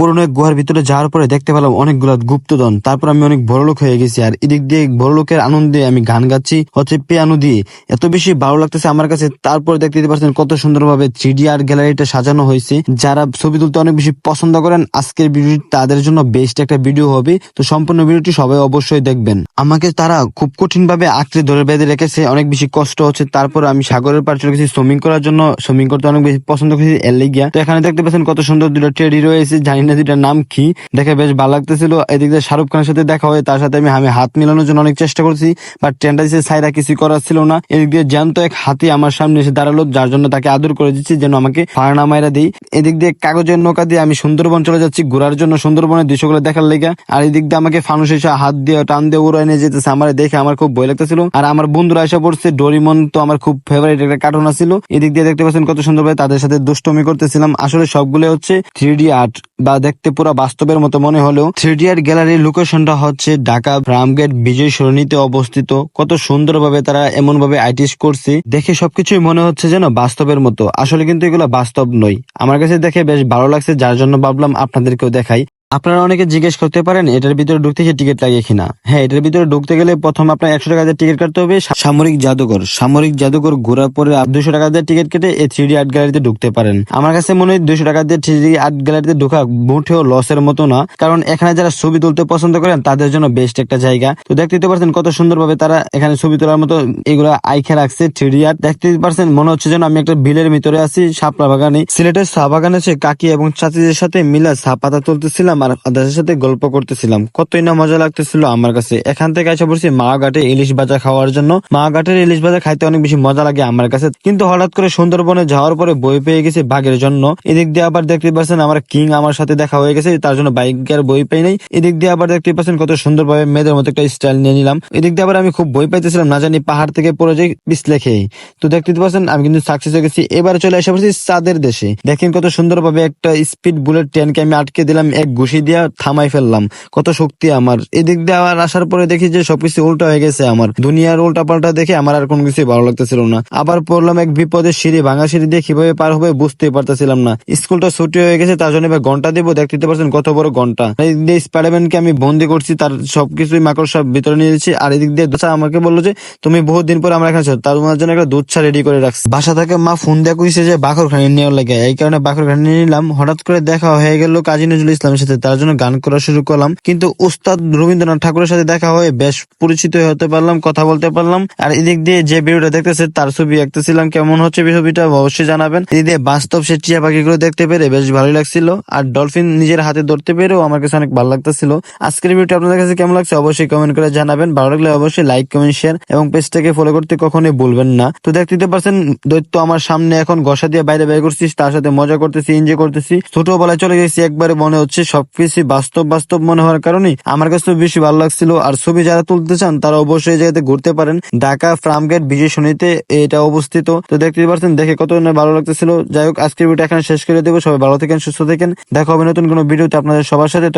পুরনো এক গুহার ভিতরে যাওয়ার পরে দেখতে পেলাম অনেকগুলো গুপ্তধন। তারপর আমি অনেক বড় লোক হয়ে গেছি আর এদিক দিয়ে বড় লোকের আনন্দে আমি গান গাচ্ছি, হচ্ছে পিয়ানো দিয়ে। এত বেশি ভালো লাগতেছে আমার কাছে, তারপর দেখতে পাচ্ছেন কত সুন্দরভাবে থ্রি আর্ট গ্যালারিটা সাজানো হয়েছে। যারা ছবি তুলতে অনেক বেশি পছন্দ করেন, আজকের ভিডিও তাদের জন্য বেস্ট একটা ভিডিও হবে। তো সম্পূর্ণ ভিডিওটি সবাই অবশ্যই দেখবেন। আমাকে তারা খুব কঠিন ভাবে আঁকড়ে ধরে বেঁধে রেখেছে, অনেক বেশি কষ্ট হচ্ছে। তারপর আমি সাগরের পার চলে গেছি সুইমিং করার জন্য। সুইমিং করতে অনেক বেশি পছন্দ করেছি, এর লেগিয়া। তো এখানে দেখতে পাচ্ছেন কত সুন্দর দুটো টেডি রয়েছে, জানি দুটার নাম কি? দেখে বেশ ভালো লাগতেছিল। এদিক দিয়ে শাহরুখ খানের সাথে দেখা হয়, তার সাথে আমি আমি হাত মিলানোর জন্য অনেক চেষ্টা করছি বাট ট্রেনটা সাইরা কিছু করার ছিল না। এদিক দিয়ে জ্যান্ত এক হাতি আমার সামনে এসে দাঁড়াল, যার জন্য তাকে আদর করে দিচ্ছি, যেন আমাকে ফাড়না মাইরা দিই। এদিক দিয়ে কাগজের নৌকা দিয়ে আমি সুন্দরবন চলে যাচ্ছি, ঘোরার জন্য সুন্দরবনের দৃশ্যগুলো দেখার লেগে। আর এদিক দিয়ে আমাকে ফানুস এসে হাত দিয়ে টান দিয়ে উড়াই নিয়ে যেতেছে, আমার দেখে আমার খুব ভয় লাগতেছিল। আর আমার বন্ধুরা এসে পড়ছে, ডোরিমন তো আমার খুব ফেভারিট একটা কার্টুন ছিল এদিক দিয়ে দেখতে পাচ্ছেন কত সুন্দরভাবে তাদের সাথে দুষ্টমি করতেছিলাম। আসলে সবগুলো হচ্ছে থ্রি আর্ট বা দেখতে পুরো বাস্তবের মতো মনে হলেও থ্রি আর্ট গ্যালারির লোকেশনটা হচ্ছে ঢাকা রামগেট বিজয় সরণিতে অবস্থিত। কত সুন্দরভাবে তারা এমন ভাবে আইটিস করছে, দেখে সবকিছুই মনে হচ্ছে যেন বাস্তবের মতো। আসলে কিন্তু এগুলো বাস্তব নয়। আমার কাছে দেখে বেশ ভালো লাগছে, যার জন্য ভাবলাম আপনাদেরকেও দেখাই। আপনারা অনেকে জিজ্ঞেস করতে পারেন, এটার ভিতরে ঢুকতে কি টিকিট লাগে কিনা? হ্যাঁ এটার ভিতরে ঢুকতে গেলে প্রথম আপনার একশো টাকা দিয়ে টিকিট কাটতে হবে। সামরিক জাদুঘর। সামরিক জাদুঘর ঘোরার পরে দুশো টাকা দিয়ে টিকিট কেটে এই থ্রি ডি আর্ট গ্যালারিতে ঢুকতে পারেন। আমার কাছে মনে হয় দুশো টাকা দিয়ে থ্রি আর্ট গ্যালারিতে ঢোকা মোটেও লসের মতো না। কারণ এখানে যারা ছবি তুলতে পছন্দ করেন, তাদের জন্য বেস্ট একটা জায়গা। তো দেখতে পারছেন কত সুন্দরভাবে তারা এখানে ছবি তোলার মতো এগুলা আইখে রাখছে থ্রি ডি আর্ট দেখতে পারছেন, মনে হচ্ছে যেন আমি একটা বিলের ভিতরে আছি শাপলা বাগানে। সিলেটের চা বাগানে কাকি এবং চাচিদের সাথে মিলা চা পাতা তুলতেছিলাম। আর তাদের সাথে গল্প করতেছিলাম। কতই না মজা লাগতেছিল আমার কাছে। এখান থেকে এসে পড়ছি মা ঘাটে ইলিশ ভাজা খাওয়ার জন্য। মা ঘাটের ইলিশ ভাজা খাইতে অনেক বেশি মজা লাগে আমার কাছে। কিন্তু হঠাৎ করে সুন্দরবনে যাওয়ার পরে বই পেয়ে গেছি বাঘের জন্য। এদিক দিয়ে আবার দেখতে পাচ্ছেন আমার কিং আমার সাথে দেখা হয়ে গেছে, তার জন্য বাইকের বই পাই নাই। এদিক দিয়ে আবার দেখতে পাচ্ছেন কত সুন্দরভাবে মেয়েদের মতো একটা স্টাইল নিয়ে নিলাম। এদিক দিয়ে আবার আমি খুব বই পাইতেছিলাম, না জানি পাহাড় থেকে পড়ে যাই পিছলে খেয়ে তো দেখতে পাচ্ছেন আমি কিন্তু সাকসেস হয়ে গেছি। এবার চলে এসে পড়ছি চাঁদের দেশে। দেখেন কত সুন্দরভাবে একটা স্পিড বুলেট ট্রেনকে আমি আটকে দিলাম এক ঘুষি দিয়া থামাই ফেললাম। কত শক্তি আমার। এদিক দিয়ে আবার আসার পরে দেখি যে সবকিছু উল্টা হয়ে গেছে আমার। দুনিয়ার উল্টা পাল্টা দেখে আমার আর কোনো কিছু ভালো লাগতেছিল না। আবার পড়লাম এক বিপদের সিঁড়ি, ভাঙা সিঁড়ি দিয়ে কীভাবে পার হবে বুঝতে পারতেছিলাম না। স্কুলটা ছুটি হয়ে গেছে, তার জন্য এবার ঘণ্টা দিব, দেখতে পারছেন কত বড় ঘণ্টা। এই দিয়ে স্পাইডারম্যানকে আমি বন্দি করছি, তার সবকিছুই মাকড়সা ভিতরে নিয়ে দিচ্ছি আর এদিক দিয়ে আমাকে বলল যে, তুমি বহুত দিন পর আমরা এখানে তার তোমার জন্য একটা দুধ রেডি করে রাখছি। বাসা থেকে মা ফোন কইছে যে বাকর খানি নেওয়ার লাগে। এই কারণে বাকর খানি নিলাম। হঠাৎ করে দেখা হয়ে গেল কাজী নজরুল ইসলামের সাথে। তার জন্য গান করা শুরু করলাম। কিন্তু উস্তাদ রবীন্দ্রনাথ ঠাকুরের সাথে দেখা হয়ে বেশ পরিচিত হতে পারলাম, কথা বলতে পারলাম। আর এদিক দিয়ে যে ভিডিওটা দেখতেছে, তার ছবি আঁকতেছিলাম, কেমন হচ্ছে ছবিটা অবশ্যই জানাবেন। এদিক দিয়ে বাস্তব সে টিয়া পাখিগুলো দেখতে পেরে বেশ ভালো লাগছিল। আর ডলফিন নিজের হাতে ধরতে পেরেও আমার কাছে অনেক ভালো লাগতেছিল। আজকের ভিডিওটা আপনাদের কাছে কেমন লাগছে অবশ্যই কমেন্ট করে জানাবেন। ভালো লাগলে অবশ্যই লাইক কমেন্ট শেয়ার এবং পেজটাকে ফলো করতে কখনোই ভুলবেন না। তো দেখতে পারছেন, দৈত্য আমার সামনে এখন ঘষা দিয়ে বাইরে বের করছিস, তার সাথে মজা করতেছি এনজয় করতেছি। ছোটবেলায় চলে গেছি একবারে মনে হচ্ছে সবকিছু বাস্তব বাস্তব মনে হওয়ার কারণে আমার কাছে বেশি ভালো লাগছিল। আর ছবি যারা তুলতে চান, তারা অবশ্যই জায়গাতে ঘুরতে পারেন। ঢাকা ফার্মগেট বিজয় শনিতে এটা অবস্থিত। তো দেখতে পারছেন দেখে কত ভালো লাগতেছিল। যাই হোক, আজকের ভিডিও এখানে শেষ করে দেবো। সবাই ভালো থাকেন, সুস্থ থাকেন। দেখা হবে নতুন কোনো ভিডিওতে আপনাদের সবার সাথে।